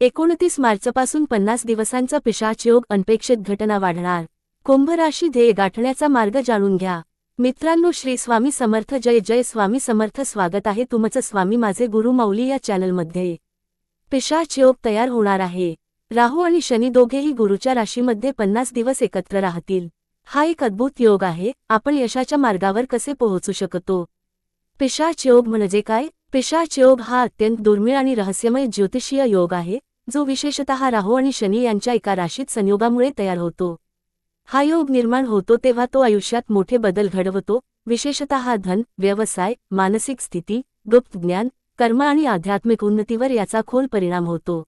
एकोणतीस मार्चपासून पन्नास दिवसांचा पिशाच योग अनपेक्षित घटना वाढणार. कुंभ राशी ध्येय गाठण्याचा मार्ग जाणून घ्या. मित्रांनो श्री स्वामी समर्थ जय जय स्वामी समर्थ स्वागत आहे तुमचं स्वामी माझे गुरु माऊली या चॅनलमध्ये. पिशाच योग तयार होणार आहे. राहू आणि शनी दोघेही गुरुच्या राशीमध्ये पन्नास दिवस एकत्र राहतील. हा एक अद्भुत योग आहे. आपण यशाच्या मार्गावर कसे पोहोचू शकतो? पिशाच योग म्हणजे काय? पिशाच योग हा अत्यंत दुर्मिळ आणि रहस्यमय ज्योतिषीय योग आहे. जो विशेषतः राहू आणि शनी यांच्या एका राशीत संयोगामुळे तयार होतो. हा योग निर्माण होतो तेव्हा तो आयुष्यात मोठे बदल घडवतो. विशेषतः धन व्यवसाय मानसिक स्थिती गुप्त ज्ञान कर्म आणि आध्यात्मिक उन्नतीवर याचा खोल परिणाम होतो.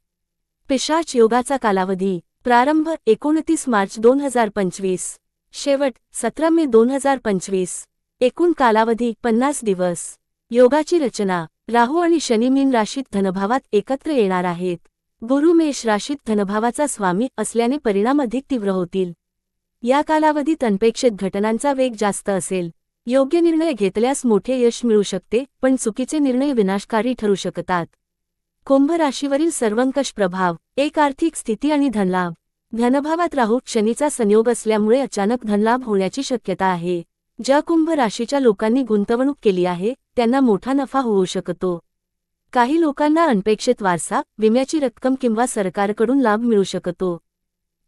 पिशाच योगाचा कालावधी प्रारंभ एकोणतीस मार्च दोन हजार पंचवीस. शेवट सतरा मे दोन हजार पंचवीस. एकूण कालावधी पन्नास दिवस. योगाची रचना राहू आणि शनी मीन राशीत धनभावात एकत्र येणार आहेत. गुरु मेष राशीत धनभावाचा स्वामी असल्याने परिणाम अधिक तीव्र होतील. या कालावधीत अनपेक्षित घटनांचा वेग जास्त असेल. योग्य निर्णय घेतल्यास मोठे यश मिळू शकते पण चुकीचे निर्णय विनाशकारी ठरू शकतात. कुंभ राशीवरील सर्वंकष प्रभाव एक आर्थिक स्थिती आणि धनलाभ. धनभावात राहू शनीचा संयोग असल्यामुळे अचानक धनलाभ होण्याची शक्यता आहे. ज्या कुंभ राशीच्या लोकांनी गुंतवणूक केली आहे त्यांना मोठा नफा होऊ शकतो. काही लोकांना अनपेक्षित वारसा विम्याची रक्कम किंवा सरकारकडून लाभ मिळू शकतो.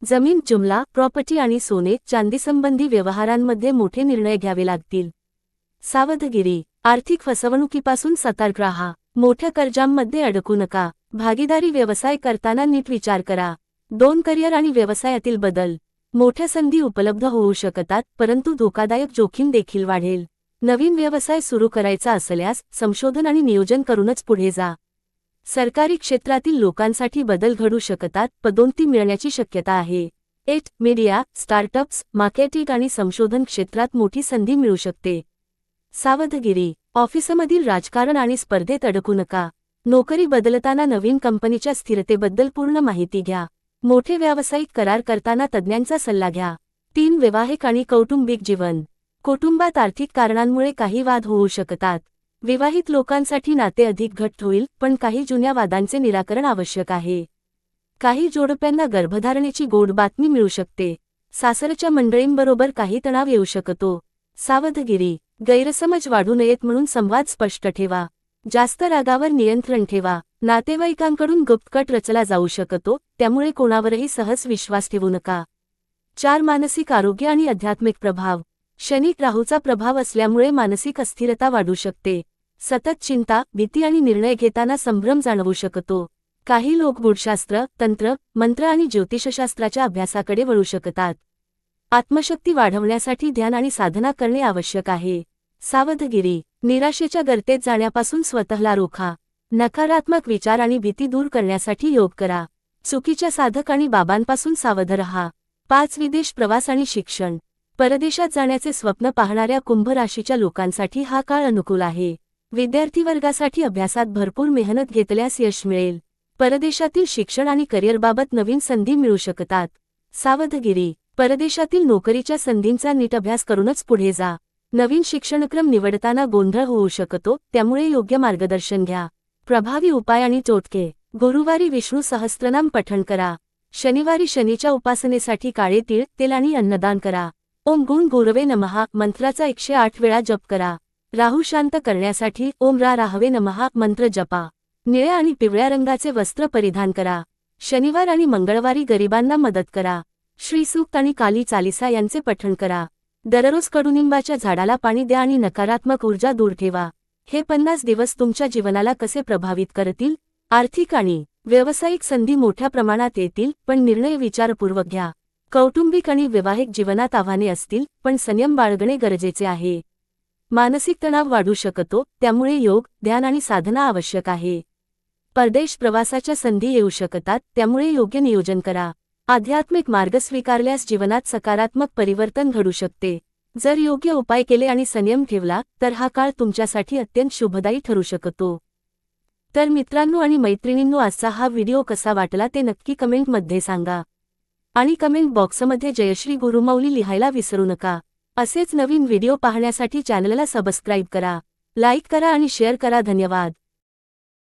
जमीन जुमला प्रॉपर्टी आणि सोने चांदीसंबंधी व्यवहारांमध्ये मोठे निर्णय घ्यावे लागतील. सावधगिरी आर्थिक फसवणुकीपासून सतर्क राहा. मोठ्या कर्जांमध्ये अडकू नका. भागीदारी व्यवसाय करताना नीट विचार करा. दोन करिअर आणि व्यवसायातील बदल. मोठ्या संधी उपलब्ध होऊ शकतात परंतु धोकादायक जोखीम देखील वाढेल. नवीन व्यवसाय सुरू करायचा असल्यास संशोधन आणि नियोजन करूनच पुढे जा. सरकारी क्षेत्रातील लोकांसाठी बदल घडू शकतात पदोन्नती मिळण्याची शक्यता आहे. एट मीडिया स्टार्टअप्स मार्केटिंग आणि संशोधन क्षेत्रात मोठी संधी मिळू शकते. सावधगिरी ऑफिसमधील राजकारण आणि स्पर्धेत अडकू नका. नोकरी बदलताना नवीन कंपनीच्या स्थिरतेबद्दल पूर्ण माहिती घ्या. मोठे व्यावसायिक करार करताना तज्ज्ञांचा सल्ला घ्या. तीन वैवाहिक आणि कौटुंबिक जीवन. कुटुंबात आर्थिक कारणांमुळे काही वाद होऊ शकतात. विवाहित लोकांसाठी नाते अधिक घट्ट होईल पण काही जुन्या वादांचे निराकरण आवश्यक आहे. काही जोडप्यांना गर्भधारणेची गोड बातमी मिळू शकते. सासरच्या मंडळींबरोबर काही तणाव येऊ शकतो. सावधगिरी गैरसमज वाढू नयेत म्हणून संवाद स्पष्ट ठेवा. जास्त रागावर नियंत्रण ठेवा. नातेवाईकांकडून गुप्तकट रचला जाऊ शकतो त्यामुळे कोणावरही सहज विश्वास ठेवू नका. चार मानसिक आरोग्य आणि आध्यात्मिक प्रभाव. शनी राहूचा प्रभाव असल्यामुळे मानसिक अस्थिरता वाढू शकते. सतत चिंता भीती आणि निर्णय घेताना संभ्रम जाणवू शकतो. काही लोक गुढशास्त्र तंत्र मंत्र आणि ज्योतिषशास्त्राच्या अभ्यासाकडे वळू शकतात. आत्मशक्ती वाढवण्यासाठी ध्यान आणि साधना करणे आवश्यक आहे. सावधगिरी निराशेच्या गर्तेत जाण्यापासून स्वतःला रोखा. नकारात्मक विचार आणि भीती दूर करण्यासाठी योग करा. चुकीच्या साधक आणि बाबांपासून सावध रहा. पाच विदेश प्रवास आणि शिक्षण. परदेशात जाण्याचे स्वप्न पाहणाऱ्या कुंभ राशीच्या लोकांसाठी हा काळ अनुकूल आहे. विद्यार्थी वर्गासाठी अभ्यासात भरपूर मेहनत घेतल्यास यश मिळेल. परदेशातील शिक्षण आणि करिअरबाबत नवीन संधी मिळू शकतात. सावधगिरी. परदेशातील नोकरीच्या संधींचा नीट अभ्यास करूनच पुढे जा. नवीन शिक्षणक्रम निवडताना गोंधळ होऊ शकतो त्यामुळे योग्य मार्गदर्शन घ्या. प्रभावी उपाय आणि टोटके गुरुवारी विष्णू सहस्त्रनाम पठण करा. शनिवारी शनीच्या उपासनेसाठी काळे तीळ तेल आणि अन्नदान करा. ओम गुण गुरवे नमहा मंत्राचा एकशे आठ वेळा जप करा. राहू शांत करण्यासाठी ओम रा राहवे नमहा मंत्र जपा. निळ्या आणि पिवळ्या रंगाचे वस्त्र परिधान करा. शनिवार आणि मंगळवारी गरिबांना मदत करा. श्रीसूक्त आणि काली चालिसा यांचे पठण करा. दररोज कडुनिंबाच्या झाडाला पाणी द्या आणि नकारात्मक ऊर्जा दूर ठेवा. हे पन्नास दिवस तुमच्या जीवनाला कसे प्रभावित करतील? आर्थिक आणि व्यावसायिक संधी मोठ्या प्रमाणात येतील पण निर्णय विचारपूर्वक घ्या. कौटुंबिक आणि वैवाहिक जीवनात आव्हाने असतील पण संयम बाळगणे गरजेचे आहे. मानसिक तणाव वाढू शकतो त्यामुळे योग ध्यान आणि साधना आवश्यक आहे. परदेश प्रवासाच्या संधी येऊ शकतात त्यामुळे योग्य नियोजन करा. आध्यात्मिक मार्ग स्वीकारल्यास जीवनात सकारात्मक परिवर्तन घडू शकते. जर योग्य उपाय केले आणि संयम ठेवला तर हा काळ तुमच्यासाठी अत्यंत शुभदायी ठरू शकतो. तर मित्रांनो आणि मैत्रिणींनो आजचा हा व्हिडिओ कसा वाटला ते नक्की कमेंटमध्ये सांगा. आणि कमेंट बॉक्समध्ये जयश्री गुरुमौली लिहायला विसरू नका. असेच नवीन व्हिडिओ पाहण्यासाठी चॅनलला सबस्क्राईब करा लाईक करा आणि शेअर करा. धन्यवाद.